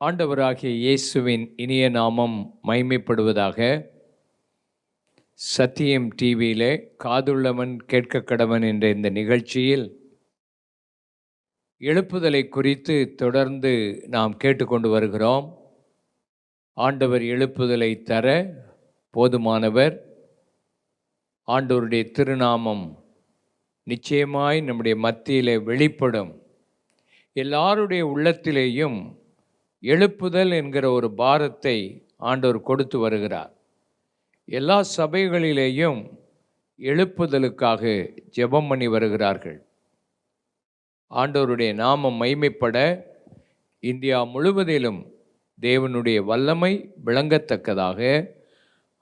ஆண்டவராகிய இயேசுவின் இனிய நாமம் மைமைப்படுவதாக சத்தியம் டிவியிலே காதுள்ளவன் கேட்க கடவன் என்ற இந்த நிகழ்ச்சியில் எழுப்புதலை குறித்து தொடர்ந்து நாம் கேட்டுக்கொண்டு வருகிறோம். ஆண்டவர் எழுப்புதலை தர போதுமானவர். ஆண்டவருடைய திருநாமம் நிச்சயமாய் நம்முடைய மத்தியிலே வெளிப்படும். எல்லாருடைய உள்ளத்திலேயும் எழுப்புதல் என்கிற ஒரு பாரத்தை ஆண்டவர் கொடுத்து வருகிறார். எல்லா சபைகளிலேயும் எழுப்புதலுக்காக ஜெபம் பண்ணி வருகிறார்கள். ஆண்டவருடைய நாமம் மைமைப்பட இந்தியா முழுவதிலும் தேவனுடைய வல்லமை விளங்கத்தக்கதாக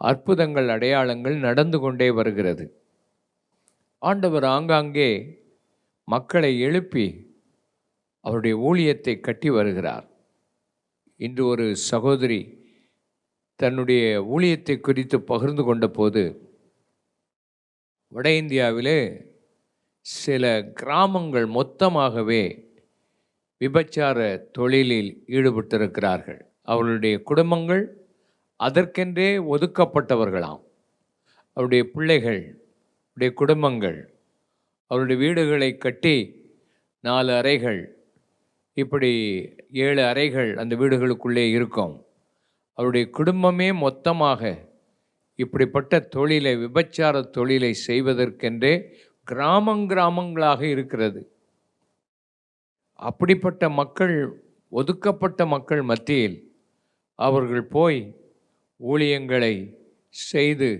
அற்புதங்கள் அடையாளங்கள் நடந்து கொண்டே வருகிறது. ஆண்டவர் ஆங்காங்கே மக்களை எழுப்பி அவருடைய ஊழியத்தை கட்டி வருகிறார். இன்று ஒரு சகோதரி தன்னுடைய ஊழியத்தை குறித்து பகிர்ந்து கொண்ட போது வட இந்தியாவிலே சில கிராமங்கள் மொத்தமாகவே விபச்சார தொழிலில் ஈடுபட்டிருக்கிறார்கள். அவர்களுடைய குடும்பங்கள் அதற்கென்றே ஒதுக்கப்பட்டவர்களாம். அவருடைய பிள்ளைகள் அவருடைய குடும்பங்கள் அவருடைய வீடுகளை கட்டி நாலு அறைகள் இப்படி ஏழு அறைகள் அந்த வீடுகளுக்குள்ளே இருக்கும். அவருடைய குடும்பமே மொத்தமாக இப்படிப்பட்ட தொழிலை விபச்சார தொழிலை செய்வதற்கென்றே கிராமங் கிராமங்களாக இருக்கிறது. அப்படிப்பட்ட மக்கள் ஒதுக்கப்பட்ட மக்கள் மத்தியில் அவர்கள் போய் ஊழியங்களை செய்து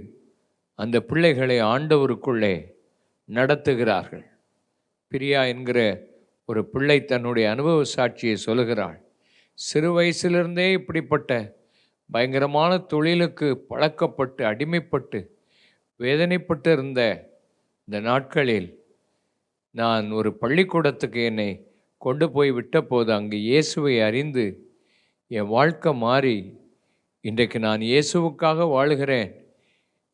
அந்த பிள்ளைகளை ஆண்டவருக்குள்ளே நடத்துகிறார்கள். பிரியா என்கிற ஒரு பிள்ளை தன்னுடைய அனுபவ சாட்சியை சொல்லுகிறாள். சிறு வயசிலிருந்தே இப்படிப்பட்ட பயங்கரமான தொழிலுக்கு பழக்கப்பட்டு அடிமைப்பட்டு வேதனைப்பட்டு இருந்த இந்த நாட்களில் நான் ஒரு பள்ளிக்கூடத்துக்கு என்னை கொண்டு போய் விட்டபோது அங்கு இயேசுவை அறிந்து என் வாழ்க்கை மாறி இன்றைக்கு நான் இயேசுவுக்காக வாழுகிறேன்.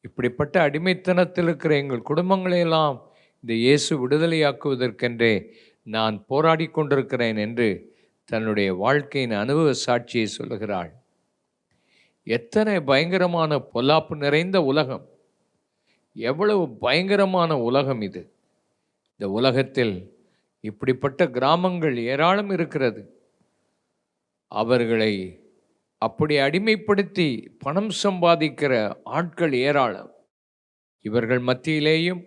இப்படிப்பட்ட அடிமைத்தனத்தில் இருக்கிற எங்கள் குடும்பங்களையெல்லாம் இந்த இயேசு விடுதலையாக்குவதற்கென்றே நான் போராடி கொண்டிருக்கிறேன் என்று தன்னுடைய வாழ்க்கையின் அனுபவ சாட்சியை சொல்லுகிறாள். எத்தனை பயங்கரமான பொல்லாப்பு நிறைந்த உலகம். எவ்வளவு பயங்கரமான உலகம் இது. இந்த உலகத்தில் இப்படிப்பட்ட கிராமங்கள் ஏராளம் இருக்கிறது. அவர்களை அப்படி அடிமைப்படுத்தி பணம் சம்பாதிக்கிற ஆட்கள் ஏராளம். இவர்கள் மத்தியிலேயும்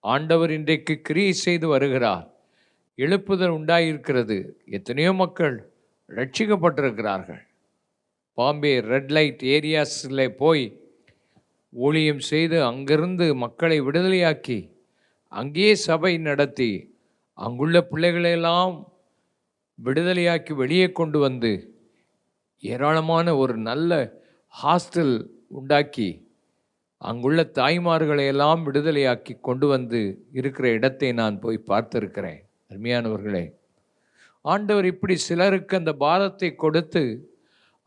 ஆண்டவர் இன்றைக்கு கிரியை செய்து வருகிறார். எழுப்புதல் உண்டாயிருக்கிறது. எத்தனையோ மக்கள் ரட்சிக்கப்பட்டிருக்கிறார்கள். பாம்பே ரெட் லைட் ஏரியாஸில் போய் ஊழியம் செய்து அங்கிருந்து மக்களை விடுதலையாக்கி அங்கேயே சபை நடத்தி அங்குள்ள பிள்ளைகளையெல்லாம் விடுதலையாக்கி வெளியே கொண்டு வந்து ஏராளமான ஒரு நல்ல ஹாஸ்டல் உண்டாக்கி அங்குள்ள தாய்மார்களையெல்லாம் விடுதலையாக்கி கொண்டு வந்து இருக்கிற இடத்தை நான் போய் பார்த்துருக்கிறேன். அருமையானவர்களே ஆண்டவர் இப்படி சிலருக்கு அந்த பாரத்தை கொடுத்து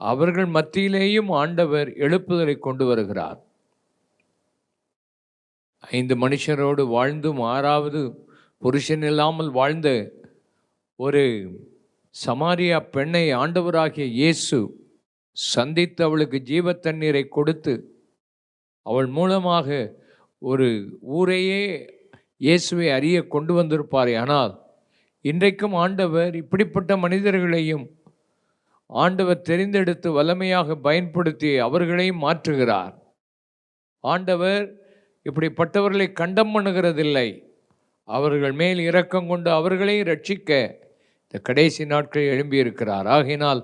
அவர்கள் மத்தியிலேயும் ஆண்டவர் எழுப்புதலை கொண்டு வருகிறார். ஐந்து மனுஷரோடு வாழ்ந்தும் ஆறாவது புருஷன் இல்லாமல் வாழ்ந்த ஒரு சமாரியா பெண்ணை ஆண்டவராகிய இயேசு சந்தித்து அவளுக்கு ஜீவ தண்ணீரை கொடுத்து அவள் மூலமாக ஒரு ஊரையே இயேசுவை அறிய கொண்டு வந்திருப்பார். ஆனால் இன்றைக்கும் ஆண்டவர் இப்படிப்பட்ட மனிதர்களையும் ஆண்டவர் தெரிந்தெடுத்து வல்லமையாக பயன்படுத்தி அவர்களையும் மாற்றுகிறார். ஆண்டவர் இப்படிப்பட்டவர்களை கண்டம் பண்ணுகிறதில்லை. அவர்கள் மேல் இரக்கம் கொண்டு அவர்களையும் ரட்சிக்க இந்த கடைசி நாட்கள் எழும்பியிருக்கிறார். ஆகினால்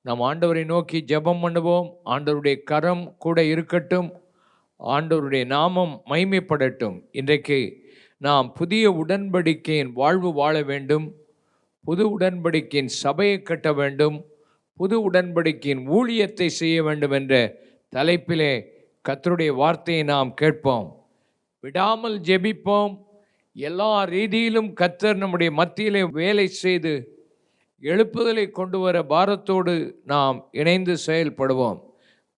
நாம் ஆண்டவரை நோக்கி ஜெபம் பண்ணுவோம். ஆண்டவருடைய கரம் கூட இருக்கட்டும். ஆண்டவருடைய நாமம் மைமைப்படட்டும் இன்றைக்கு நாம் புதிய உடன்படிக்கையின் வாழ்வு வாழ வேண்டும். புது உடன்படிக்கையின் சபையை கட்ட வேண்டும். புது உடன்படிக்கையின் ஊழியத்தை செய்ய வேண்டும் என்ற தலைப்பிலே கத்தருடைய வார்த்தையை நாம் கேட்போம். விடாமல் ஜெபிப்போம். எல்லா ரீதியிலும் கத்தர் நம்முடைய மத்தியிலே வேலை செய்து எழுப்புதலை கொண்டு வர பாரத்தோடு நாம் இணைந்து செயல்படுவோம்.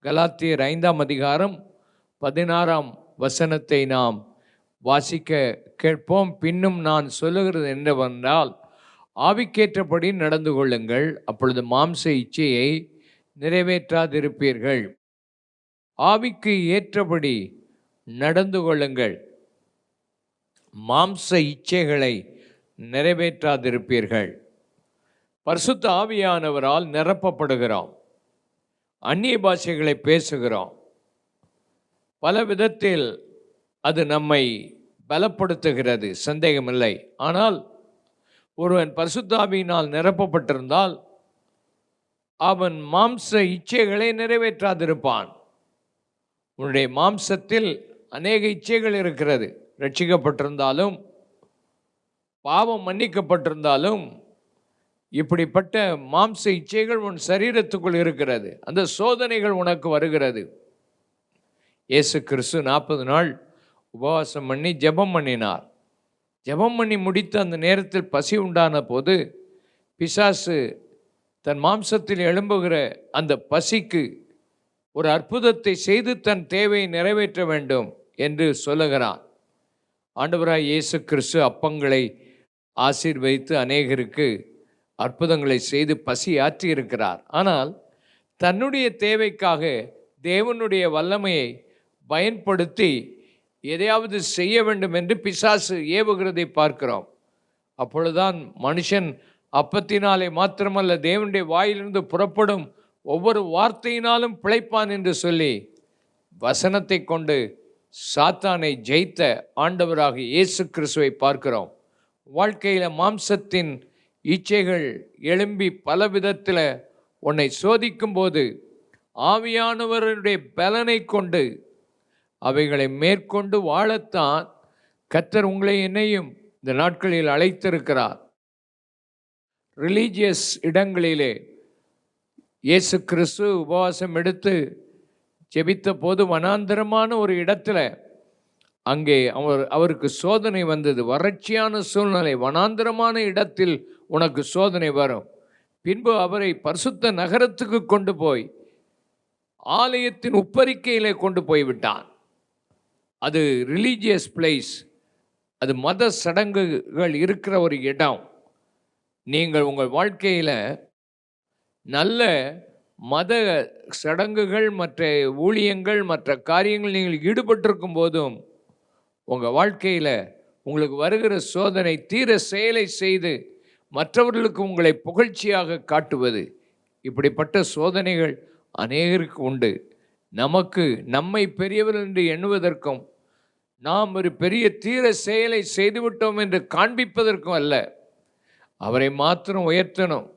கலாத்தியர் ஐந்தாம் அதிகாரம் பதினாறாம் வசனத்தை நாம் வாசிக்க கேட்போம். பின்னும் நான் சொல்லுகிறது என்னவென்றால் ஆவிக்கேற்றபடி நடந்து கொள்ளுங்கள். அப்பொழுது மாம்ச இச்சையை நிறைவேற்றாதிருப்பீர்கள். ஆவிக்கு ஏற்றபடி நடந்து கொள்ளுங்கள். மாம்ச இச்சைகளை நிறைவேற்றாதிருப்பீர்கள். பரிசுத்த ஆவியானவரால் நிரப்பப்படுகிறோம். அந்நிய பாஷைகளை பேசுகிறோம். பல விதத்தில் அது நம்மை பலப்படுத்துகிறது சந்தேகமில்லை. ஆனால் ஒருவன் பரிசுத்தாவியினால் நிரப்பப்பட்டிருந்தால் அவன் மாம்ச இச்சைகளை நிறைவேற்றாதிருப்பான். உன்னுடைய மாம்சத்தில் அநேக இச்சைகள் இருக்கிறது. ரட்சிக்கப்பட்டிருந்தாலும் பாவம் மன்னிக்கப்பட்டிருந்தாலும் இப்படிப்பட்ட மாம்ச இச்சைகள் உன் சரீரத்துக்குள் இருக்கிறது. அந்த சோதனைகள் உனக்கு வருகிறது. இயேசு கிறிஸ்து நாற்பது நாள் உபவாசம் பண்ணி ஜெபம் பண்ணினார். ஜெபம் பண்ணி முடித்த அந்த நேரத்தில் பசி உண்டான போது பிசாசு தன் மாம்சத்தில் எழும்புகிற அந்த பசிக்கு ஒரு அற்புதத்தை செய்து தன் தேவையை நிறைவேற்ற வேண்டும் என்று சொல்லுகிறான். ஆண்டவராய் இயேசு கிறிஸ்து அப்பங்களை ஆசீர்வதித்து அநேகருக்கு அற்புதங்களை செய்து பசி ஆற்றி இருக்கிறார். ஆனால் தன்னுடைய தேவைக்காக தேவனுடைய வல்லமையை பயன்படுத்தி எதையாவது செய்ய வேண்டும் என்று பிசாசு ஏவுகிறதை பார்க்கிறோம். அப்பொழுதுதான் மனுஷன் அப்பத்தினாலே மாத்திரமல்ல தேவனுடைய வாயிலிருந்து புறப்படும் ஒவ்வொரு வார்த்தையினாலும் பிழைப்பான் என்று சொல்லி வசனத்தை கொண்டு சாத்தானை ஜெயித்த ஆண்டவராக இயேசு கிறிஸ்துவை பார்க்கிறோம். வாழ்க்கையில் மாம்சத்தின் இச்சைகள் எழும்பி பல விதத்தில் உன்னை சோதிக்கும்போது ஆவியானவருடைய பலனை கொண்டு அவைகளை மேற்கொண்டு வாழத்தான் கத்தர் உங்களை என்னையும் இந்த நாட்களில் அழைத்திருக்கிறார். ரிலீஜியஸ் இடங்களிலே இயேசு கிறிஸ்து உபவாசம் எடுத்து ஜெபித்த போது வனாந்தரமான ஒரு இடத்துல அங்கே அவர் அவருக்கு சோதனை வந்தது. வறட்சியான சூழ்நிலை வனாந்திரமான இடத்தில் உனக்கு சோதனை வரும். பின்பு அவரை பரிசுத்த நகரத்துக்கு கொண்டு போய் ஆலயத்தின் உப்பரிக்கையிலே கொண்டு போய் விட்டான் அது ரிலீஜியஸ் பிளேஸ் அது மத சடங்குகள் இருக்கிற ஒரு இடம். நீங்கள் உங்கள் வாழ்க்கையில் நல்ல மத சடங்குகள் மற்ற ஊழியங்கள் மற்ற காரியங்கள் நீங்கள் ஈடுபட்டிருக்கும் போதும் உங்கள் வாழ்க்கையில் உங்களுக்கு வருகிற சோதனை தீர செயலை செய்து மற்றவர்களுக்கு உங்களை புகழ்ச்சியாக காட்டுவது. இப்படிப்பட்ட சோதனைகள் அநேகருக்கு உண்டு. நமக்கு நம்மை பெரியவர் என்று எண்ணுவதற்கும் நாம் ஒரு பெரிய தீர செயலை செய்துவிட்டோம் என்று காண்பிப்பதற்கும் அல்ல. அவரை மாத்திரம் உயர்த்தணும்.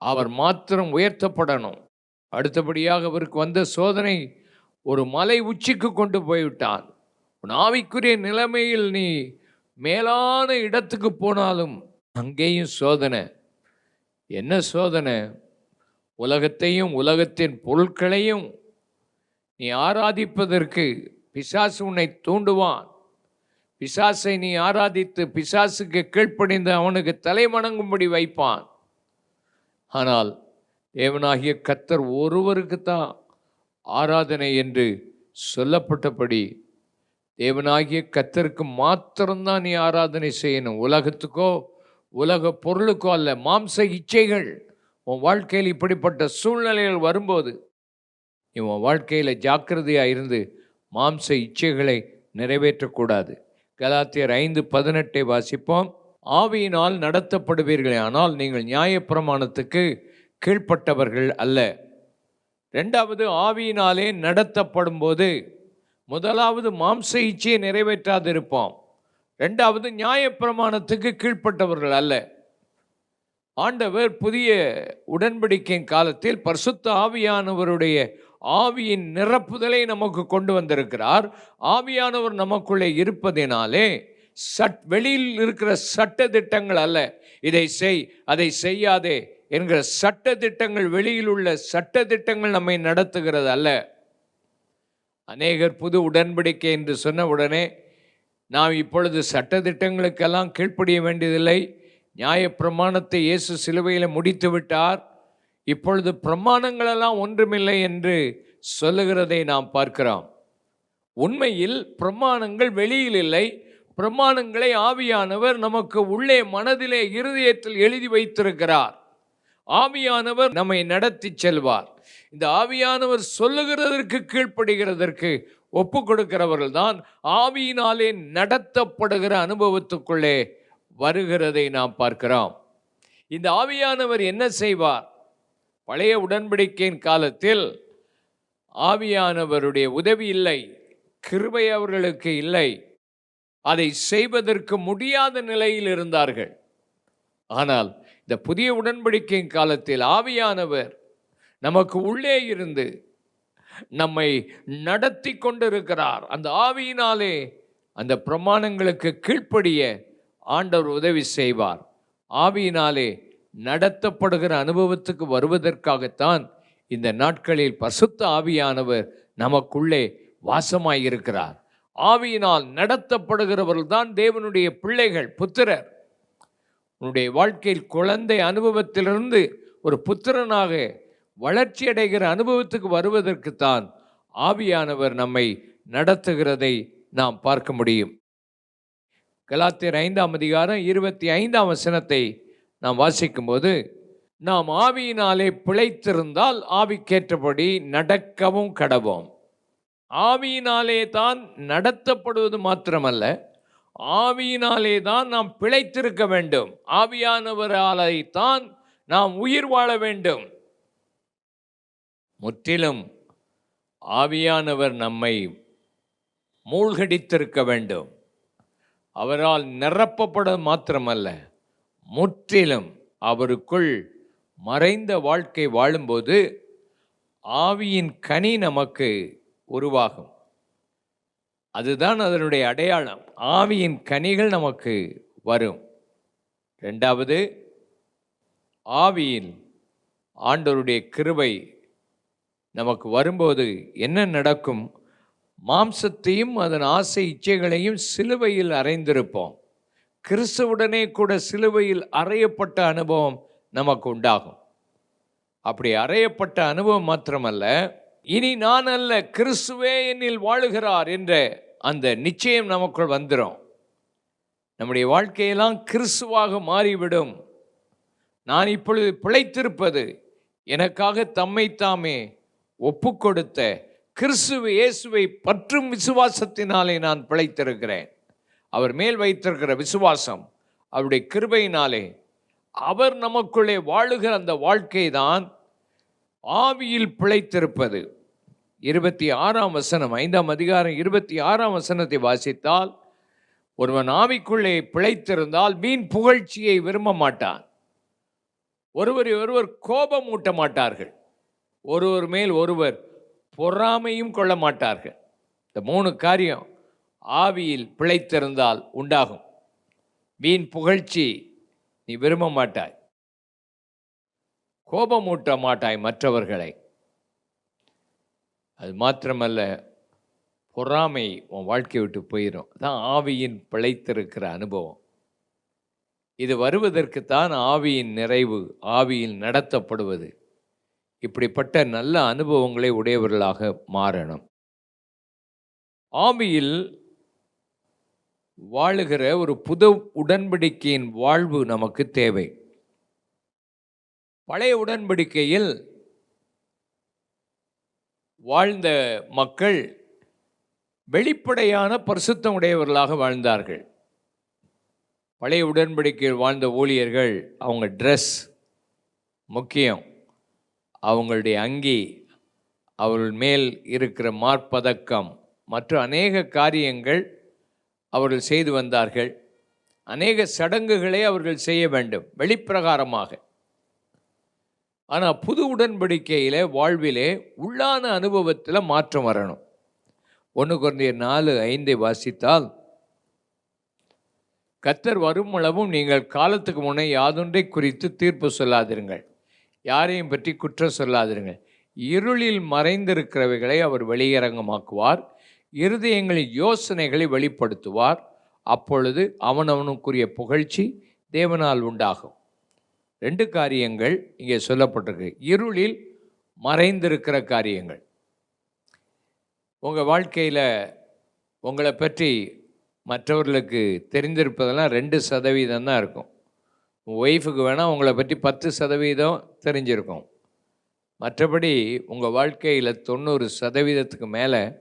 அவர் மாத்திரம் உயர்த்தப்படணும். அடுத்தபடியாக அவருக்கு வந்த சோதனை ஒரு மலை உச்சிக்கு கொண்டு போய்விட்டான். உன் ஆவிக்குரிய நிலைமையில் நீ மேலான இடத்துக்கு போனாலும் அங்கேயும் சோதனை. என்ன சோதனை? உலகத்தையும் உலகத்தின் பொருட்களையும் நீ ஆராதிப்பதற்கு பிசாசு உன்னை தூண்டுவான். பிசாசை நீ ஆராதித்து பிசாசுக்கு கீழ்ப்படிந்து அவனுக்கு தலைமணங்கும்படி வைப்பான். ஆனால் தேவனாகிய கத்தர் ஒருவருக்கு தான் ஆராதனை என்று சொல்லப்பட்டபடி தேவனாகிய கத்தருக்கு மாத்திரம்தான் நீ ஆராதனை செய்யணும். உலகத்துக்கோ உலக பொருளுக்கோ அல்ல மாம்ச இச்சைகள். உன் வாழ்க்கையில் இப்படிப்பட்ட சூழ்நிலைகள் வரும்போது நீ உன் வாழ்க்கையில் ஜாக்கிரதையாக இருந்து மாம்ச இச்சைகளை நிறைவேற்றக்கூடாது. கலாத்தியர் ஐந்து பதினெட்டை வாசிப்போம். ஆவியினால் நடத்தப்படுவீர்களே ஆனால் நீங்கள் நியாயப்பிரமாணத்துக்கு கீழ்ப்பட்டவர்கள் அல்ல. ரெண்டாவது ஆவியினாலே நடத்தப்படும் போது முதலாவது மாம்ச இச்சையை நிறைவேற்றாதிருப்போம். ரெண்டாவது நியாயப்பிரமாணத்துக்கு கீழ்ப்பட்டவர்கள் அல்ல. ஆண்டவர் புதிய உடன்படிக்கையின் காலத்தில் பரிசுத்த ஆவியானவருடைய ஆவியின் நிரப்புதலை நமக்கு கொண்டு வந்திருக்கிறார். ஆவியானவர் நமக்குள்ளே இருப்பதினாலே சட் வெளியில் இருக்கிற சட்ட திட்டங்கள் அல்ல. இதை செய் அதை செய்யாதே என்கிற சட்ட திட்டங்கள் வெளியில் உள்ள சட்ட திட்டங்கள் நம்மை நடத்துகிறது அல்ல. அநேகர் புது உடன்படிக்கை என்று சொன்ன உடனே நாம் இப்பொழுது சட்ட திட்டங்களுக்கெல்லாம் கீழ்ப்படிய வேண்டியதில்லை. நியாய பிரமாணத்தை இயேசு சிலுவையில் முடித்து விட்டார். இப்பொழுது பிரமாணங்களெல்லாம் ஒன்றுமில்லை என்று சொல்லுகிறதை நாம் பார்க்கிறோம். உண்மையில் பிரமாணங்கள் வெளியில் இல்லை. பிரமாணங்களை ஆவியானவர் நமக்கு உள்ளே மனதிலே இருதயத்தில் எழுதி வைத்திருக்கிறார். ஆவியானவர் நம்மை நடத்தி செல்வார். இந்த ஆவியானவர் சொல்லுகிறதற்கு கீழ்ப்படுகிறதற்கு ஒப்பு கொடுக்கிறவர்கள் தான் ஆவியினாலே நடத்தப்படுகிற அனுபவத்துக்குள்ளே வருகிறதை நாம் பார்க்கிறோம். இந்த ஆவியானவர் என்ன செய்வார்? பழைய உடன்படிக்கையின் காலத்தில் ஆவியானவருடைய உதவி இல்லை கிருபை அவர்களுக்கு இல்லை. அதை செய்வதற்கு முடியாத நிலையில் இருந்தார்கள். ஆனால் இந்த புதிய உடன்படிக்கையின் காலத்தில் ஆவியானவர் நமக்கு உள்ளே இருந்து நம்மை நடத்தி கொண்டிருக்கிறார். அந்த ஆவியினாலே அந்த பிரமாணங்களுக்கு கீழ்ப்படிய ஆண்டவர் உதவி செய்வார். ஆவியினாலே நடத்தப்படுகிற அனுபவத்துக்கு வருவதற்காகத்தான் இந்த நாட்களில் பசுத்த ஆவியானவர் நமக்குள்ளே வாசமாயிருக்கிறார். ஆவியினால் நடத்தப்படுகிறவர்கள் தான் தேவனுடைய பிள்ளைகள் புத்திரர். உன்னுடைய வாழ்க்கையில் குழந்தை அனுபவத்திலிருந்து ஒரு புத்திரனாக வளர்ச்சி அடைகிற அனுபவத்துக்கு வருவதற்குத்தான் ஆவியானவர் நம்மை நடத்துகிறதை நாம் பார்க்க முடியும். கலாத்தியர் ஐந்தாம் அதிகாரம் இருபத்தி ஐந்தாம் வசனத்தை நாம் வாசிக்கும்போது நாம் ஆவியினாலே பிழைத்திருந்தால் ஆவிக்கேற்றபடி நடக்கவும் கடவோம். ஆவியினாலே தான் நடத்தப்படுவது மாத்திரமல்ல ஆவியினாலே தான் நாம் பிழைத்திருக்க வேண்டும். ஆவியானவராலே தான் நாம் உயிர் வாழ வேண்டும். முற்றிலும் ஆவியானவர் நம்மை மூழ்கடித்திருக்க வேண்டும். அவரால் நிரப்பப்பட மாத்திரமல்ல முற்றிலும் அவருக்குள் மறைந்த வாழ்க்கை வாழும்போது ஆவியின் கனி நமக்கு உருவாகும். அதுதான் அதனுடைய அடையாளம். ஆவியின் கனிகள் நமக்கு வரும். ரெண்டாவது ஆவியில் ஆண்டவருடைய கிருவை நமக்கு வரும்போது என்ன நடக்கும்? மாம்சத்தையும் அதன் ஆசை இச்சைகளையும் சிலுவையில் அறைந்திருப்போம். கிறிஸ்துவுடனே கூட சிலுவையில் அறையப்பட்ட அனுபவம் நமக்கு உண்டாகும். அப்படி அறையப்பட்ட அனுபவம் மாத்திரமல்ல இனி நான் அல்ல கிறிஸ்துவே என்னில் வாழுகிறார் என்ற அந்த நிச்சயம் நமக்குள் வந்துடும் நம்முடைய வாழ்க்கையெல்லாம் கிறிஸ்துவாக மாறிவிடும். நான் இப்பொழுது பிழைத்திருப்பது எனக்காக தம்மைத்தாமே ஒப்பு கொடுத்த கிறிஸ்துவ இயேசுவை பற்றும் விசுவாசத்தினாலே நான் பிழைத்திருக்கிறேன். அவர் மேல் வைத்திருக்கிற விசுவாசம் அவருடைய கிருபையினாலே அவர் நமக்குள்ளே வாழுகிற அந்த வாழ்க்கை தான் ஆவியில் பிழைத்திருப்பது. இருபத்தி ஆறாம் வசனம் ஐந்தாம் அதிகாரம் இருபத்தி ஆறாம் வசனத்தை வாசித்தால் ஒருவன் ஆவிக்குள்ளே பிழைத்திருந்தால் மீன் புகழ்ச்சியை விரும்ப மாட்டான். ஒருவரை ஒருவர் கோபம் ஊட்ட மாட்டார்கள். ஒருவர் மேல் ஒருவர் பொறாமையும் கொள்ள மாட்டார்கள். இந்த மூணு காரியம் ஆவியில் பிழைத்திருந்தால் உண்டாகும். வீண் புகழ்ச்சி நீ விரும்ப மாட்டாய். கோபமூட்ட மாட்டாய் மற்றவர்களை. அது மாத்திரமல்ல பொறாமை உன் வாழ்க்கை விட்டு போயிடும் தான் ஆவியின் பிழைத்திருக்கிற அனுபவம். இது வருவதற்குத்தான் ஆவியின் நிறைவு ஆவியில் நடத்தப்படுவது. இப்படிப்பட்ட நல்ல அனுபவங்களை உடையவர்களாக மாறணும். ஆமியில் வாழுகிற ஒரு புது உடன்படிக்கையின் வாழ்வு நமக்கு தேவை. பழைய உடன்படிக்கையில் வாழ்ந்த மக்கள் வெளிப்படையான பரிசுத்தம் உடையவர்களாக வாழ்ந்தார்கள். பழைய உடன்படிக்கையில் வாழ்ந்த ஊழியர்கள் அவங்க ட்ரெஸ் முக்கியம். அவங்களுடைய அங்கி அவர்கள் மேல் இருக்கிற மார்பதக்கம் மற்றும் அநேக காரியங்கள் அவர்கள் செய்து வந்தார்கள். அநேக சடங்குகளை அவர்கள் செய்ய வேண்டும் வெளிப்பிரகாரமாக. ஆனால் புது உடன்படிக்கையில் வாழ்விலே உள்ளான அனுபவத்தில் மாற்றம் வரணும். ஒன்று குறைந்த நாலு ஐந்தை வாசித்தால் கத்தர் வரும் அளவும் நீங்கள் காலத்துக்கு முன்னே யாதொன்றை குறித்து தீர்ப்பு சொல்லாதிருங்கள். யாரையும் பற்றி குற்றம் சொல்லாதிருங்க இருளில் மறைந்திருக்கிறவைகளை அவர் வெளியரங்கமாக்குவார். இருதயங்களின் யோசனைகளை வெளிப்படுத்துவார். அப்பொழுது அவனவனுக்குரிய புகழ்ச்சி தேவனால் உண்டாகும். ரெண்டு காரியங்கள் இங்கே சொல்லப்பட்டிருக்கு. இருளில் மறைந்திருக்கிற காரியங்கள். உங்கள் வாழ்க்கையில் உங்களை பற்றி மற்றவர்களுக்கு தெரிந்திருப்பதெல்லாம் ரெண்டு சதவீதம் தான் இருக்கும். உங்கள் ஒய்ஃபுக்கு வேணால் உங்களை பற்றி பத்து சதவீதம் தெரிஞ்சிருக்கும். மற்றபடி உங்கள் வாழ்க்கையில் தொண்ணூறு சதவீதத்துக்கு மேலே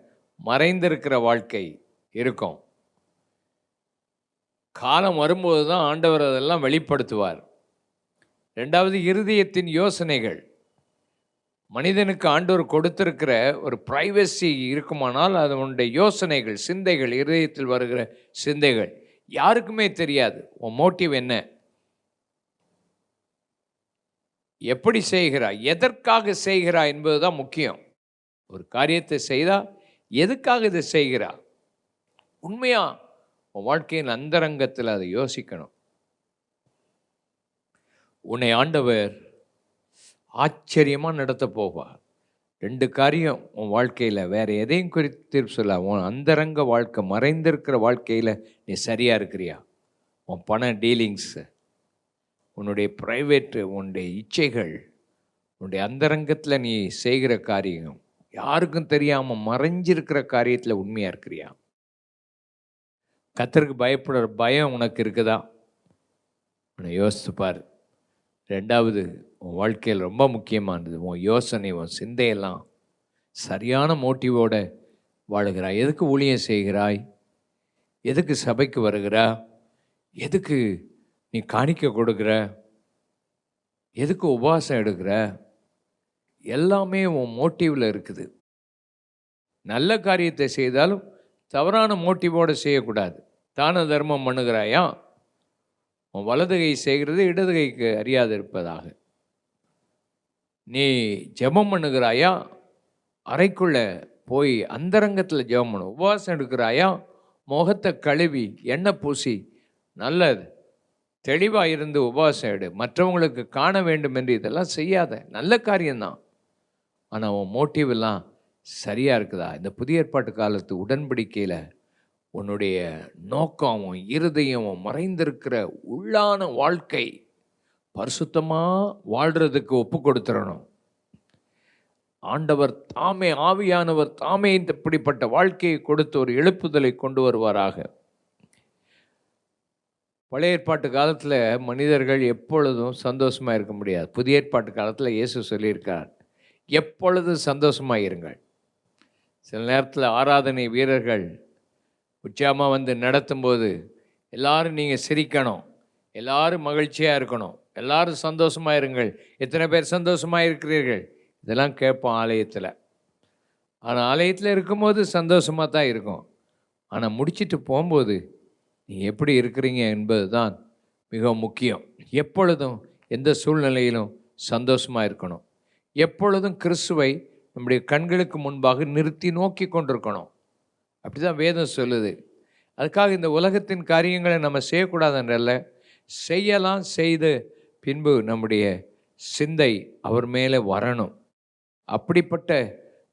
மறைந்திருக்கிற வாழ்க்கை இருக்கும். காலம் வரும்போது தான் ஆண்டவர் அதெல்லாம் வெளிப்படுத்துவார். ரெண்டாவது இருதயத்தின் யோசனைகள். மனிதனுக்கு ஆண்டவர் கொடுத்திருக்கிற ஒரு ப்ரைவசி இருக்குமானால் அதனுடைய யோசனைகள் சிந்தைகள் இருதயத்தில் வருகிற சிந்தைகள். யாருக்குமே தெரியாது. உன் மோட்டிவ் என்ன? எப்படி செய்கிறாய் எதற்காக செய்கிறாய் என்பதுதான் முக்கியம். ஒரு காரியத்தை செய்தால் எதுக்காக இதை செய்கிறா? உண்மையா உன் வாழ்க்கையின் அந்தரங்கத்தில் அதை யோசிக்கணும். உன்னை ஆண்டவர் ஆச்சரியமாக நடத்த போவார். ரெண்டு காரியம் உன் வாழ்க்கையில் வேறு எதையும் குறித்து சொல்ல உன் அந்தரங்க வாழ்க்கை மறைந்திருக்கிற வாழ்க்கையில் நீ சரியாக இருக்கிறியா? உன் பண டீலிங்ஸு. உன்னுடைய ப்ரைவேட்டு உன்னுடைய இச்சைகள் உன்னுடைய அந்தரங்கத்தில் நீ செய்கிற காரியம் யாருக்கும் தெரியாமல் மறைஞ்சிருக்கிற காரியத்தில் உண்மையாக இருக்கிறியா? கத்தருக்கு பயப்படுற பயம் உனக்கு இருக்குதா? உன்னை யோசித்து ரெண்டாவது உன் வாழ்க்கையில் ரொம்ப முக்கியமானது உன் யோசனை உன் சிந்தையெல்லாம் சரியான மோட்டிவோட வாழுகிறாய். எதுக்கு ஊழியம் செய்கிறாய்? எதுக்கு சபைக்கு வருகிறா எதுக்கு நீ காணிக்க கொடுக்குற? எதுக்கு உபவாசம் எடுக்கிற? எல்லாமே உன் மோட்டிவில் இருக்குது. நல்ல காரியத்தை செய்தாலும் தவறான மோட்டிவோடு செய்யக்கூடாது. தான தர்மம் பண்ணுகிறாயா? உன் வலதுகை செய்கிறது இடதுகைக்கு அறியாது இருப்பதாக. நீ ஜெபம் பண்ணுகிறாயா? அறைக்குள்ளே போய் அந்தரங்கத்தில் ஜெபம் பண்ணு. உபவாசம் எடுக்கிறாயா? முகத்தை கழுவி எண்ணெய் பூசி நல்லது. தெளிவாக இருந்து உபவாசம் எடு. மற்றவங்களுக்கு காண வேண்டும் என்று இதெல்லாம் செய்யாத. நல்ல காரியம்தான். ஆனால் உன் மோட்டிவ் எல்லாம் சரியாக இருக்குதா? இந்த புதிய ஏற்பாட்டு காலத்து உடன்படிக்கையில் உன்னுடைய நோக்கமும் இருதயமும் மறைந்திருக்கிற உள்ளான வாழ்க்கை பரிசுத்தமாக வாழ்கிறதுக்கு ஒப்பு கொடுத்துடணும். ஆண்டவர் தாமே ஆவியானவர் தாமே இந்த இப்படிப்பட்ட வாழ்க்கையை கொடுத்து ஒரு எழுப்புதலை கொண்டு வருவாராக. பழைய ஏற்பாட்டு காலத்தில் மனிதர்கள் எப்பொழுதும் சந்தோஷமாக இருக்க முடியாது. புதிய ஏற்பாட்டு காலத்தில் இயேசு சொல்லியிருக்கார் எப்பொழுதும் சந்தோஷமாக இருங்கள் சில நேரத்தில் ஆராதனை வீரர்கள் உற்சாகமாக வந்து நடத்தும்போது எல்லோரும் நீங்கள் சிரிக்கணும் எல்லாரும் மகிழ்ச்சியாக இருக்கணும் எல்லோரும் சந்தோஷமாக இருங்கள் எத்தனை பேர் சந்தோஷமாக இருக்கிறீர்கள்? இதெல்லாம் கேட்போம் ஆலயத்தில். ஆனால் ஆலயத்தில் இருக்கும்போது சந்தோஷமாக தான் இருக்கும். ஆனால் முடிச்சுட்டு போகும்போது நீ எப்படி இருக்கிறீங்க என்பது தான் மிக முக்கியம். எப்பொழுதும் எந்த சூழ்நிலையிலும் சந்தோஷமாக இருக்கணும். எப்பொழுதும் கிறிஸ்துவை நம்முடைய கண்களுக்கு முன்பாக நிறுத்தி நோக்கி கொண்டிருக்கணும். அப்படி தான் வேதம் சொல்லுது. அதுக்காக இந்த உலகத்தின் காரியங்களை நம்ம செய்யக்கூடாதுன்றல்ல செய்யலாம் செய்து பின்பு நம்முடைய சிந்தை அவர் மேலே வரணும். அப்படிப்பட்ட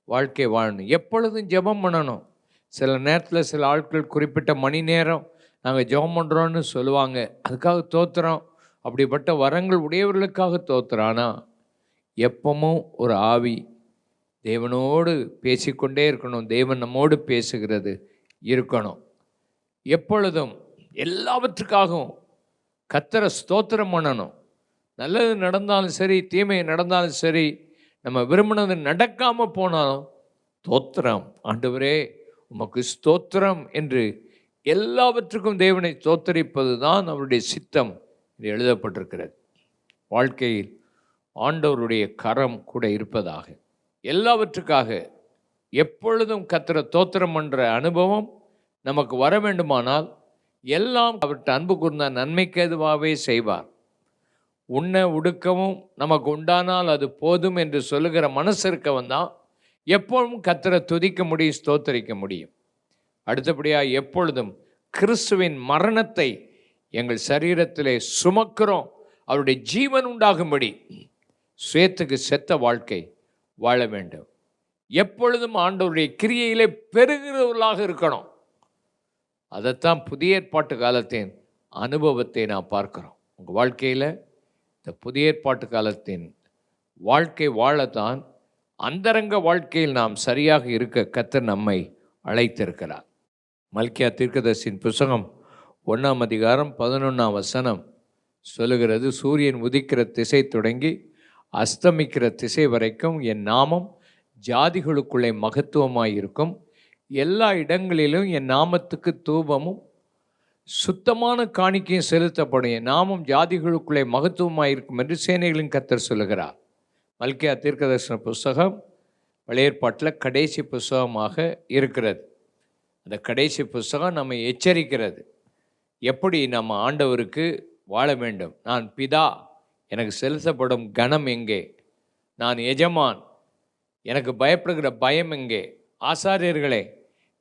வாழ்க்கை வாழணும். எப்பொழுதும் ஜெபம் பண்ணணும். சில நேரத்தில் சில ஆட்கள் குறிப்பிட்ட மணி நேரம் நாங்கள் ஜெபம் பண்ணுறோன்னு சொல்லுவாங்க. அதுக்காக தோத்துறோம். அப்படிப்பட்ட வரங்கள் உடையவர்களுக்காக தோத்துறோம் ஆனால் எப்பவும் ஒரு ஆவி தேவனோடு பேசிக்கொண்டே இருக்கணும். தேவன் நம்மோடு பேசுகிறது இருக்கணும். எப்பொழுதும் எல்லாவற்றுக்காகவும் கத்தரை ஸ்தோத்திரம் பண்ணணும். நல்லது நடந்தாலும் சரி தீமை நடந்தாலும் சரி நம்ம விரும்பினது நடக்காமல் போனாலும் தோத்திரம். ஆண்டவரே உமக்கு ஸ்தோத்திரம் என்று எல்லாவற்றுக்கும் தேவனை தோத்தரிப்பது தான் அவருடைய சித்தம் இது எழுதப்பட்டிருக்கிறது. வாழ்க்கையில் ஆண்டவருடைய கரம் கூட இருப்பதாக. எல்லாவற்றுக்காக எப்பொழுதும் கத்திர தோத்திரம் என்ற அனுபவம் நமக்கு வர வேண்டுமானால் எல்லாம் அவர்கிட்ட அன்பு கூர்ந்த நன்மைக்கு எதுவாகவே செய்வார். உண்ண உடுக்கவும் நமக்கு உண்டானால் அது போதும் என்று சொல்லுகிற மனசு இருக்கவன் தான் எப்பவும் கத்திர துதிக்க முடியும் ஸ்தோத்தரிக்க முடியும். அடுத்தபடியாக எப்பொழுதும் கிறிஸ்துவின் மரணத்தை எங்கள் சரீரத்திலே சுமக்கிறோம். அவருடைய ஜீவன் உண்டாகும்படி சுயத்துக்கு செத்த வாழ்க்கை வாழ வேண்டும். எப்பொழுதும் ஆண்டவருடைய கிரியையிலே பெருகிறவர்களாக இருக்கணும். அதைத்தான் புதிய ஏற்பாட்டு காலத்தின் அனுபவத்தை நான் பார்க்குறோம். உங்கள் வாழ்க்கையில் இந்த புதிய ஏற்பாட்டு காலத்தின் வாழ்க்கை வாழத்தான் அந்தரங்க வாழ்க்கையில் நாம் சரியாக இருக்க கத்தர் நம்மை அழைத்திருக்கிறார். மல்கியா தீர்க்கதர்சின் புஸ்தகம் ஒன்றாம் அதிகாரம் பதினொன்றாம் வசனம் சொல்லுகிறது சூரியன் உதிக்கிற திசை தொடங்கி அஸ்தமிக்கிற திசை வரைக்கும் என் நாமம் ஜாதிகளுக்குள்ளே மகத்துவமாக இருக்கும். எல்லா இடங்களிலும் என் நாமத்துக்கு தூபமும் சுத்தமான காணிக்கையும் செலுத்தப்படும். என் நாமம் ஜாதிகளுக்குள்ளே மகத்துவமாக இருக்கும் என்று சேனைகளின் கத்தர் சொல்லுகிறார். மல்கியா தீர்க்கதர்சன புஸ்தகம் பழைய ஏற்பாட்டில் கடைசி புஸ்தகமாக இருக்கிறது. அந்த கடைசி புஸ்தகம் நம்மை எச்சரிக்கிறது. எப்படி நம்ம ஆண்டவருக்கு வாழ வேண்டும்? நான் பிதா எனக்கு செலுத்தப்படும் கணம் எங்கே? நான் எஜமான் எனக்கு பயப்படுகிற பயம் எங்கே? ஆசாரியர்களே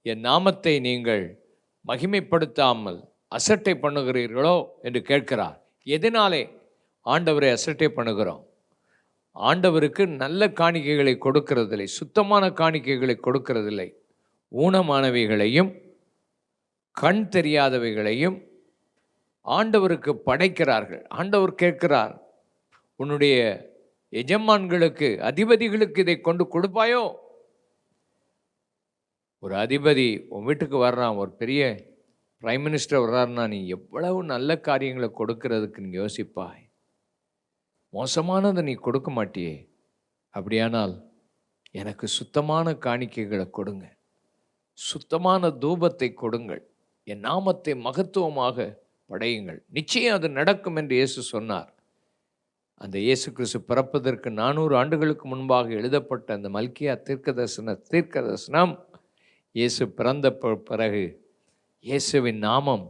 என் நாமத்தை நீங்கள் மகிமைப்படுத்தாமல் அசட்டை பண்ணுகிறீர்களோ? என்று கேட்கிறார். எதனாலே ஆண்டவரை அசட்டை பண்ணுகிறோம்? ஆண்டவருக்கு நல்ல காணிக்கைகளை கொடுக்கறதில்லை சுத்தமான காணிக்கைகளை கொடுக்கறதில்லை. ஊனமானவைகளையும் கண் தெரியாதவைகளையும் ஆண்டவருக்கு படைக்கிறார்கள். ஆண்டவர் கேட்கிறார் உன்னுடைய எஜமான்களுக்கு அதிபதிகளுக்கு இதை கொண்டு கொடுப்பாயோ? ஒரு அதிபதி உன் வீட்டுக்கு வர்றான் ஒரு பெரிய பிரைம் மினிஸ்டர் வர்றாருன்னா நீ எவ்வளவு நல்ல காரியங்களை கொடுக்கறதுக்கு நீ யோசிப்பாய் மோசமானதை நீ கொடுக்க மாட்டியே. அப்படியானால் எனக்கு சுத்தமான காணிக்கைகளை கொடுங்க. சுத்தமான தூபத்தை கொடுங்கள். என் நாமத்தை மகத்துவமாக படையுங்கள். நிச்சயம் அது நடக்கும் என்று இயேசு சொன்னார். அந்த இயேசு கிறிஸ்து பிறப்பதற்கு நானூறு ஆண்டுகளுக்கு முன்பாக எழுதப்பட்ட அந்த மல்கியா தீர்க்கதர்சன தீர்க்கதர்சனம். இயேசு பிறந்த பிறகு இயேசுவின் நாமம்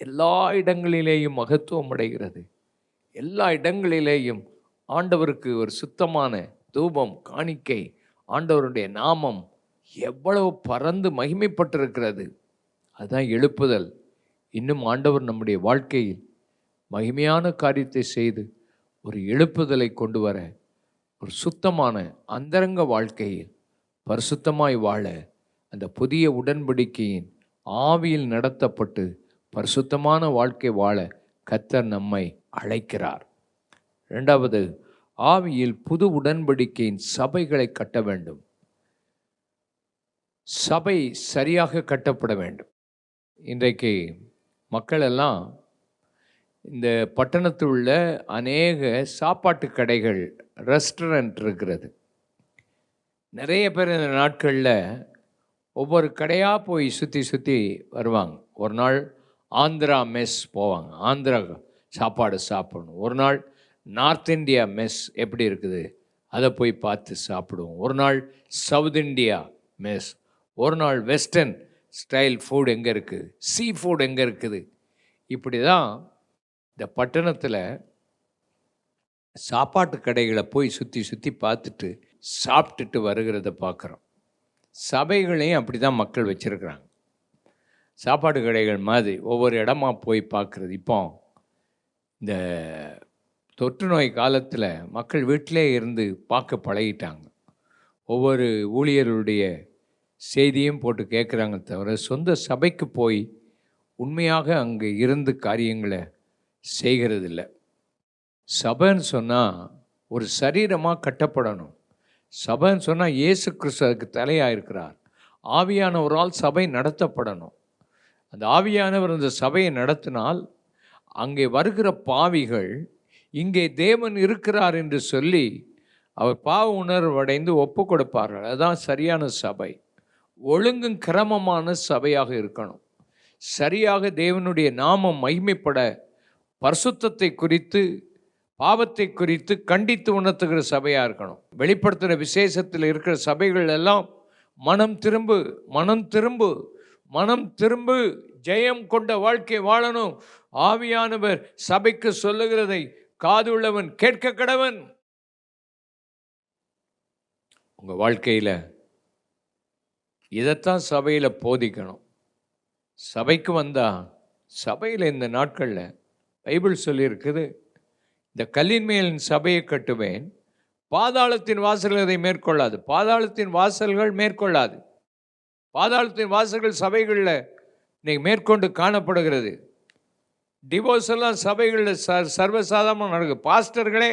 எல்லா இடங்களிலேயும் மகத்துவம் அடைகிறது எல்லா இடங்களிலேயும் ஆண்டவருக்கு ஒரு சுத்தமான தூபம் காணிக்கை ஆண்டவருடைய நாமம் எவ்வளவு பறந்து மகிமைப்பட்டிருக்கிறது. அதுதான் எழுப்புதல். இன்னும் ஆண்டவர் நம்முடைய வாழ்க்கையில் மகிமையான காரியத்தை செய்து ஒரு எழுப்புதலை கொண்டு வர ஒரு சுத்தமான அந்தரங்க வாழ்க்கையில் பரிசுத்தமாய் வாழ அந்த புதிய உடன்படிக்கையின் ஆவியில் நடத்தப்பட்டு பரிசுத்தமான வாழ்க்கை வாழ கத்தர் நம்மை அழைக்கிறார். ரெண்டாவது ஆவியில் புது உடன்படிக்கையின் சபைகளை கட்ட வேண்டும். சபை சரியாக கட்டப்பட வேண்டும். இன்றைக்கு மக்கள் எல்லாம் இந்த பட்டணத்தில் உள்ள அநேக சாப்பாட்டு கடைகள் ரெஸ்டாரண்ட் இருக்கிறது. நிறைய பேர் இந்த நாட்களில் ஒவ்வொரு கடையாக போய் சுற்றி சுற்றி வருவாங்க. ஒரு நாள் ஆந்திரா மெஸ் போவாங்க. ஆந்திரா சாப்பாடு சாப்பிடணும். ஒரு நாள் நார்த் இந்தியா மெஸ் எப்படி இருக்குது? அதை போய் பார்த்து சாப்பிடுவோம். ஒரு நாள் சவுத் இந்தியா மெஸ் ஒரு நாள் வெஸ்டர்ன் ஸ்டைல் ஃபுட் எங்கே இருக்குது சீ ஃபுட் எங்கே இருக்குது? இப்படி தான் இந்த பட்டணத்தில் சாப்பாட்டு கடைகளை போய் சுற்றி சுற்றி பார்த்துட்டு சாப்பிட்டுட்டு வருகிறத பார்க்குறோம். சபைகளையும் அப்படி தான் மக்கள் வச்சுருக்குறாங்க. சாப்பாடு கடைகள் மாதிரி ஒவ்வொரு இடமா போய் பார்க்குறது. இப்போ இந்த தொற்று நோய் காலத்தில் மக்கள் வீட்டிலே இருந்து பார்க்க பழகிட்டாங்க. ஒவ்வொரு ஊழியர்களுடைய செய்தியும் போட்டு கேட்குறாங்க தவிர சொந்த சபைக்கு போய் உண்மையாக அங்கே இருந்து காரியங்களை செய்கிறதில்ல. சபைன்னு சொன்னால் ஒரு சரீரமாக கட்டப்படணும். சபைன்னு சொன்னால் இயேசு கிறிஸ்து அதுக்கு தலையாக இருக்கிறார் ஆவியானவரால் சபை நடத்தப்படணும். அந்த ஆவியானவர் அந்த சபையை நடத்தினால் அங்கே வருகிற பாவிகள் இங்கே தேவன் இருக்கிறார் என்று சொல்லி அவர் பாவ உணர்வடைந்து ஒப்பு கொடுப்பார்கள். அதுதான் சரியான சபை. ஒழுங்கும் கிரமமான சபையாக இருக்கணும். சரியாக தேவனுடைய நாமம் மகிமைப்பட பரிசுத்தத்தை குறித்து பாவத்தை குறித்து கண்டித்து உணர்த்துகிற சபையாக இருக்கணும். வெளிப்படுத்துகிற விசேஷத்தில் இருக்கிற சபைகள் எல்லாம் மனம் திரும்பு மனம் திரும்பு மனம் திரும்பு ஜெயம் கொண்ட வாழ்க்கை வாழணும். ஆவியானவர் சபைக்கு சொல்லுகிறதை காதுள்ளவன் கேட்க கடவன் உங்கள் வாழ்க்கையில் இதைத்தான் சபையில் போதிக்கணும். சபைக்கு வந்தால் சபையில் இந்த நாட்களில் பைபிள் சொல்லியிருக்குது இந்த கல்லின் மேல் சபையை கட்டுவேன் பாதாளத்தின் வாசல்கள் அதை மேற்கொள்ளாது பாதாளத்தின் வாசல்கள் மேற்கொள்ளாது பாதாளத்தின் வாசல்கள் சபைகளில் இன்னைக்கு மேற்கொண்டு காணப்படுகிறது. டிவோர்ஸ் எல்லாம் சபைகளில் ச சர்வசாதாரணமாக நடக்குது. பாஸ்டர்களே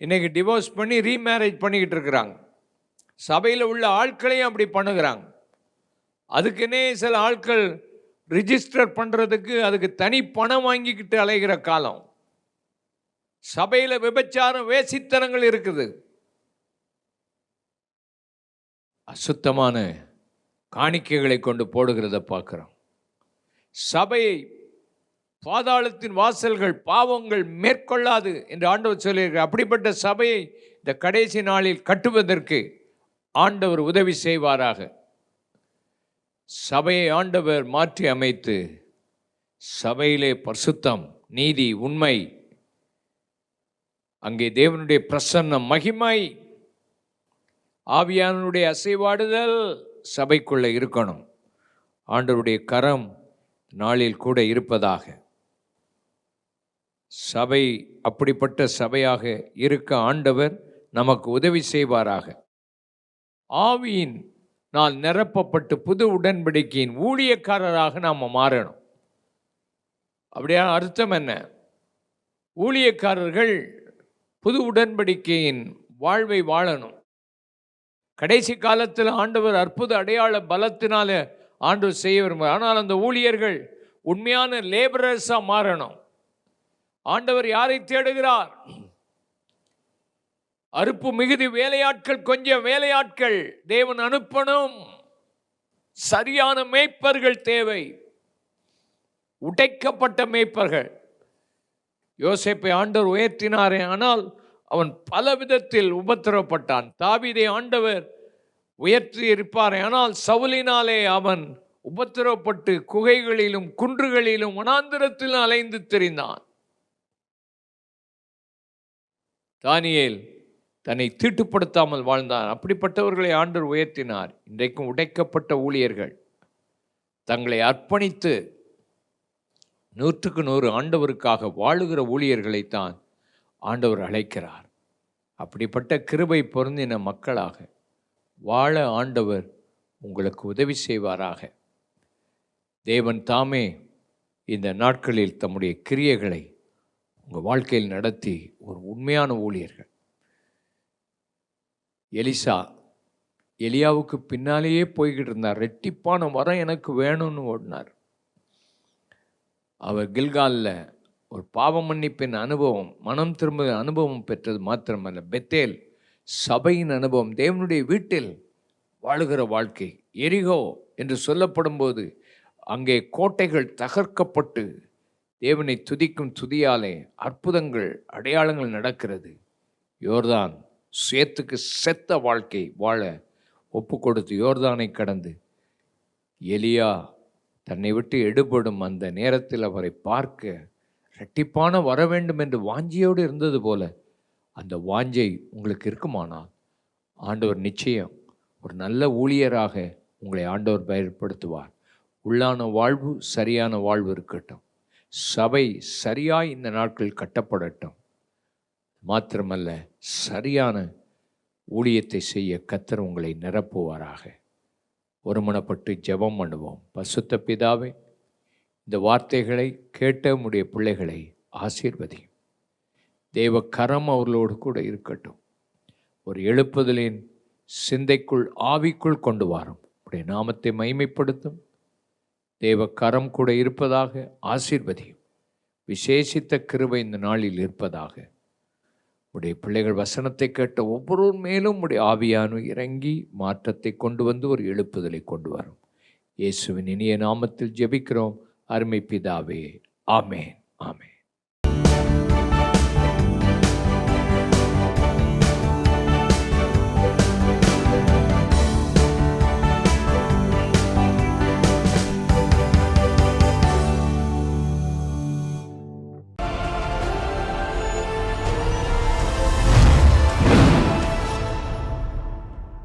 இன்றைக்கி டிவோர்ஸ் பண்ணி ரீமேரேஜ் பண்ணிக்கிட்டு இருக்கிறாங்க. சபையில் உள்ள ஆட்களையும் அப்படி பண்ணுகிறாங்க. அதுக்குன்னே சில ஆட்கள் ரிஜிஸ்டர் பண்ணுறதுக்கு அதுக்கு தனி பணம் வாங்கிக்கிட்டு அலைகிற காலம். சபையில் விபச்சாரம் வேசித்தனங்கள் இருக்குது. அசுத்தமான காணிக்கைகளை கொண்டு போடுகிறத பார்க்குறோம். சபையை பாதாளத்தின் வாசல்கள் பாவங்கள் மேற்கொள்ளாது என்று ஆண்டவர் சொல்லியிருக்கிறார். அப்படிப்பட்ட சபையை இந்த கடைசி நாளில் கட்டுவதற்கு ஆண்டவர் உதவி செய்வாராக. சபையை ஆண்டவர் மாற்றி அமைத்து சபையிலே பரிசுத்தம் நீதி உண்மை அங்கே தேவனுடைய பிரசன்னம் மகிமை ஆவியானனுடைய அசைவாடுதல் சபைக்குள்ளே இருக்கணும். ஆண்டவருடைய கரம் நாளில் கூட இருப்பதாக. சபை அப்படிப்பட்ட சபையாக இருக்க ஆண்டவர் நமக்கு உதவி செய்வாராக. ஆவியின் நான் நிரப்பப்பட்டு புது உடன்படிக்கையின் ஊழியக்காரராக நாம் மாறணும். அப்படியா அர்த்தம் என்ன? ஊழியக்காரர்கள் புது உடன்படிக்கையின் வாழ்வை வாழணும். கடைசி காலத்தில் ஆண்டவர் அற்புத அடையாள பலத்தினால ஆண்டவர் செய்ய விரும்புகிறார் ஆனால் அந்த ஊழியர்கள் உண்மையான லேபரர்ஸாக மாறணும். ஆண்டவர் யாரை தேடுகிறார்? அறுப்பு மிகுதி வேலையாட்கள் கொஞ்சம் வேலையாட்கள். தேவன் அனுப்பணும். சரியான மேய்ப்பர்கள் தேவை. உடைக்கப்பட்ட மேய்ப்பர்கள். யோசேப்பை ஆண்டவர் உயர்த்தினாரே ஆனால் அவன் பல விதத்தில் உபத்திரப்பட்டான் தாவிதை ஆண்டவர் உயர்த்தி இருப்பாரே ஆனால் சவுலினாலே அவன் உபத்திரப்பட்டு குகைகளிலும் குன்றுகளிலும் வனாந்திரத்திலும் அலைந்து திரிந்தான். தானியேல் தன்னை தீட்டுப்படுத்தாமல் வாழ்ந்தான். அப்படிப்பட்டவர்களை ஆண்டர் உயர்த்தினார். இன்றைக்கும் உடைக்கப்பட்ட ஊழியர்கள். தங்களை அர்ப்பணித்து நூற்றுக்கு நூறு ஆண்டவருக்காக வாழுகிற ஊழியர்களைத்தான் ஆண்டவர் அழைக்கிறார். அப்படிப்பட்ட கிருபை பொருந்தின மக்களாக வாழ ஆண்டவர் உங்களுக்கு உதவி செய்வாராக. தேவன் தாமே இந்த நாட்களில் தம்முடைய கிரியைகளை உங்கள் வாழ்க்கையில் நடத்தி ஒரு உண்மையான ஊழியர்கள். எலிசா எலியாவுக்கு பின்னாலேயே போய்கிட்டு இருந்தார். ரெட்டிப்பான வரம் எனக்கு வேணும்னு ஓடினார். அவர் கில்காலில் ஒரு பாவ மன்னிப்பின் அனுபவம் மனம் திரும்ப அனுபவம் பெற்றது மாத்திரமல்ல. பெத்தேல் சபையின் அனுபவம் தேவனுடைய வீட்டில் வாழுகிற வாழ்க்கை. எரிகோ என்று சொல்லப்படும்போது அங்கே கோட்டைகள் தகர்க்கப்பட்டு தேவனை துதிக்கும் துதியாலே அற்புதங்கள் அடையாளங்கள் நடக்கிறது. யோர்தான் சேத்துக்கு செத்த வாழ்க்கை வாழ ஒப்பு கொடுத்து யோர்தானை கடந்து எலியா தன்னை விட்டு எடுபடும் அந்த நேரத்தில் அவரை பார்க்க ரெட்டிப்பான வர வேண்டும் என்று வாஞ்சியோடு இருந்தது போல அந்த வாஞ்சை உங்களுக்கு இருக்குமானால் ஆண்டவர் நிச்சயம் ஒரு நல்ல ஊழியராக உங்களை ஆண்டவர் பயன்படுத்துவார். உள்ளான வாழ்வு சரியான வாழ்வு இருக்கட்டும். சபை சரியாய் இந்த நாட்கள் கட்டப்படட்டும். மாத்திரமல்ல சரியான ஊழியத்தை செய்ய கத்தர் உங்களை நிரப்புவாராக. ஒருமனப்பட்டு ஜெபம் பண்ணுவோம். பசுத்த பிதாவே இந்த வார்த்தைகளை கேட்ட உடைய பிள்ளைகளை ஆசீர்வதியும். தேவ கரம் அவர்களோடு கூட இருக்கட்டும். ஒரு எழுப்புதலின் சிந்தைக்குள் ஆவிக்குள் கொண்டு வாரும். உடைய நாமத்தை மைமைப்படுத்தும் தேவ கரம் கூட இருப்பதாக ஆசீர்வதியும். விசேஷித்த கிருவை இந்த நாளில் இருப்பதாக உடைய பிள்ளைகள் வசனத்தை கேட்ட ஒவ்வொருவர் மேலும் உடைய ஆவியானு இறங்கி மாற்றத்தை கொண்டு வந்து ஒரு எழுப்புதலை கொண்டு வரும். இயேசுவின் இனிய நாமத்தில் ஜெபிக்கிறோம். அருமை பிதாவே. ஆமேன். ஆமேன்.